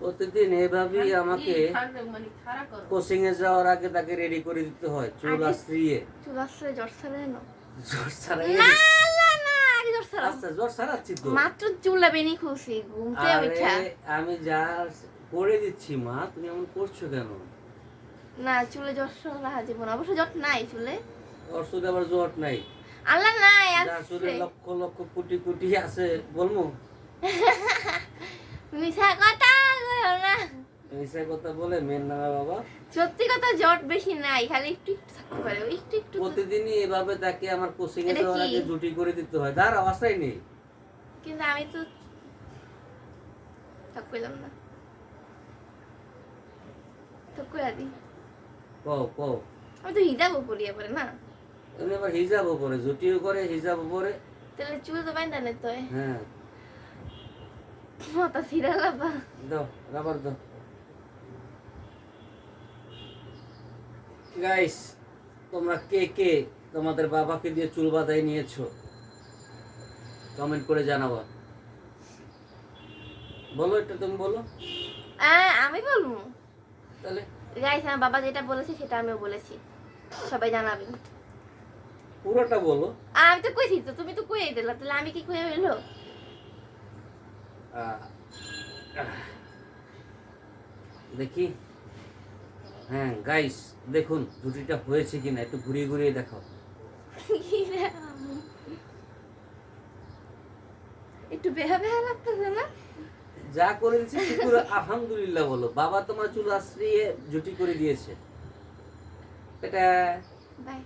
প্রতিদিন এভাবেই আমাকে মানে করো। কোচিং এ যাওয়ার আগে তাকে রেডি করে দিতে হয় চুল আশ্রিয়ে। চুল জ্বর ছাড়ে না জ্বর না আচ্ছা আমি যা করে দিচ্ছি মা তুমি এমন করছ কেন? না চুলে জ্বর জীবন। অবশ্য জ্বর নাই চুলে। আবার জ্বর নাই। আল্লাহ নাই লক্ষ লক্ষ কোটি কোটি আছে বলব? মিছা কথা কইও না মিশা কথা বলে বাবা। সত্যি কথা জ্বর বেশি নাই খালি একটু একটু একটু একটু প্রতিদিনই এভাবে তাকে আমার কোচিং এ যাওয়ার আগে জুটি করে দিতে হয়। তার অবস্থাই নেই কিন্তু আমি তো থাক কইলাম না। দি। কও কও। আমি তো হিজাবও পরে না। এমনি আবার হিজাবও করে জুটিও করে হিজাবও করে তাহলে চুল তো বাইন্দা নেই তো হ্যাঁ। মাথা লাবা দাও রাবার দাও গাইস তোমরা কে কে তোমাদের বাবাকে দিয়ে চুল বাঁধাই নিয়েছো? কমেন্ট করে জানাবা। বলো এটা তুমি বলো। আহ, আমি বলব। তাহলে? গাইস আমার বাবা যেটা বলেছে সেটা আমিও বলেছি। সবাই জানাবেন পুরোটা বলো। আমি তো কইছি তো তুমি তো কইয়াই দিলা তাহলে আমি কি কইয়া হইল? দেখি। হ্যাঁ গাইস দেখুন জুটিটা হয়েছে কিনা একটু ঘুরিয়ে ঘুরিয়ে দেখাও একটু বেহা বেহা লাগতেছে না? যা করে দিচ্ছে শুকুর আলহামদুলিল্লাহ বলো। বাবা তোমার চুল আশ্রিয়ে জুটি করে দিয়েছে। এটা বাই।